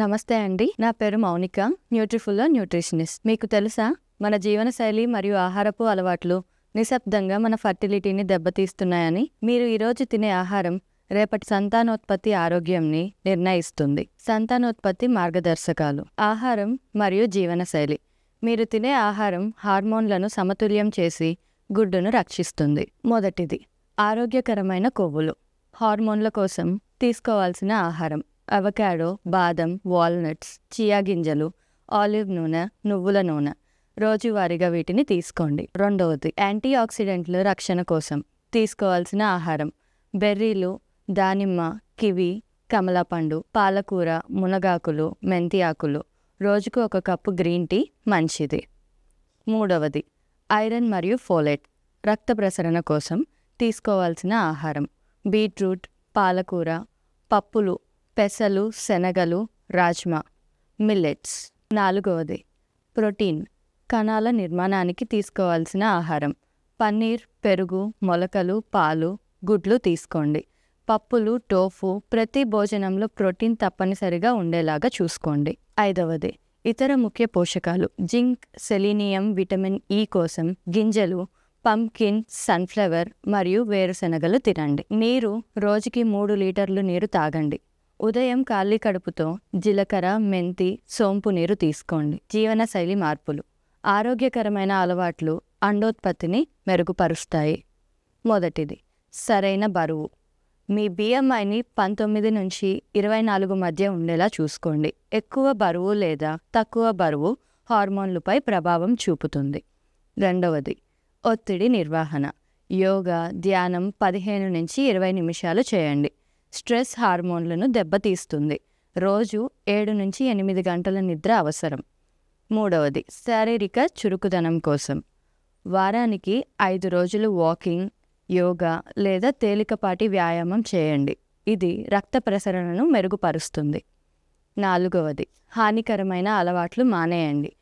నమస్తే అండి. నా పేరు మౌనిక న్యూట్రిఫుల్లో న్యూట్రిషనిస్ట్. మీకు తెలుసా? మన జీవనశైలి మరియు ఆహారపు అలవాట్లు నిశ్శబ్దంగా మన ఫర్టిలిటీని దెబ్బతీస్తున్నాయని మీరు ఈరోజు తినే ఆహారం రేపటి సంతానోత్పత్తి ఆరోగ్యంని నిర్ణయిస్తుంది. సంతానోత్పత్తి మార్గదర్శకాలు. ఆహారం మరియు జీవనశైలి. మీరు తినే ఆహారం హార్మోన్లను సమతుల్యం చేసి గుడ్డును రక్షిస్తుంది. మొదటిది ఆరోగ్యకరమైన కొవ్వులు. హార్మోన్ల కోసం తీసుకోవాల్సిన ఆహారం. అవకాడో బాదం వాల్నట్స్ చియా గింజలు ఆలివ్ నూనె నువ్వుల నూనె. రోజువారీగా వీటిని తీసుకోండి. రెండవది యాంటీ ఆక్సిడెంట్లు రక్షణ కోసం తీసుకోవాల్సిన ఆహారం. బెర్రీలు దానిమ్మ కివి కమలాపండు పాలకూర మునగాకులు మెంతి ఆకులు. రోజుకు ఒక కప్పు గ్రీన్ టీ మంచిది. మూడవది ఐరన్ మరియు ఫోలేట్ రక్త ప్రసరణ కోసం తీసుకోవాల్సిన ఆహారం. బీట్రూట్ పాలకూర పప్పులు పెసలు శనగలు రాజ్మా మిల్లెట్స్. నాలుగవది ప్రోటీన్. కణాల నిర్మాణానికి తీసుకోవాల్సిన ఆహారం. పన్నీర్ పెరుగు మొలకలు పాలు గుడ్లు తీసుకోండి. పప్పులు టోఫు ప్రతి భోజనంలో ప్రోటీన్ తప్పనిసరిగా ఉండేలాగా చూసుకోండి. ఐదవది ఇతర ముఖ్య పోషకాలు. జింక్ సెలీనియం విటమిన్ ఈ కోసం గింజలు పంకిన్ సన్ఫ్లవర్ మరియు వేరుశనగలు తినండి. నీరు రోజుకి మూడు లీటర్లు నీరు తాగండి. ఉదయం ఖాళీ కడుపుతో జీలకర్ర మెంతి సోంపు నీరు తీసుకోండి. జీవనశైలి మార్పులు. ఆరోగ్యకరమైన అలవాట్లు అండోత్పత్తిని మెరుగుపరుస్తాయి. మొదటిది సరైన బరువు. మీ బిఎంఐని పంతొమ్మిది నుంచి ఇరవై నాలుగు మధ్య ఉండేలా చూసుకోండి. ఎక్కువ బరువు లేదా తక్కువ బరువు హార్మోన్లపై ప్రభావం చూపుతుంది. రెండవది ఒత్తిడి నిర్వహణ. యోగా ధ్యానం పదిహేను నుంచి ఇరవై నిమిషాలు చేయండి. స్ట్రెస్ హార్మోన్లను దెబ్బతీస్తుంది. రోజు ఏడు నుంచి ఎనిమిది గంటల నిద్ర అవసరం. మూడవది శారీరక చురుకుదనం కోసం. వారానికి ఐదు రోజులు వాకింగ్ యోగా లేదా తేలికపాటి వ్యాయామం చేయండి. ఇది రక్త ప్రసరణను మెరుగుపరుస్తుంది. నాలుగవది హానికరమైన అలవాట్లు మానేయండి.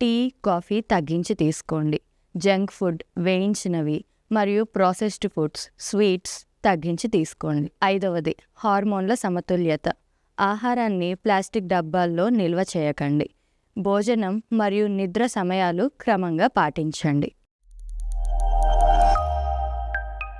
టీ కాఫీ తగ్గించి తీసుకోండి. జంక్ ఫుడ్ వేయించినవి మరియు ప్రాసెస్డ్ ఫుడ్స్ స్వీట్స్ తగ్గించి తీసుకోండి. ఐదవది హార్మోన్ల సమతుల్యత. ఆహారాన్ని ప్లాస్టిక్ డబ్బాల్లో నిల్వ చేయకండి. భోజనం మరియు నిద్ర సమయాలు క్రమంగా పాటించండి.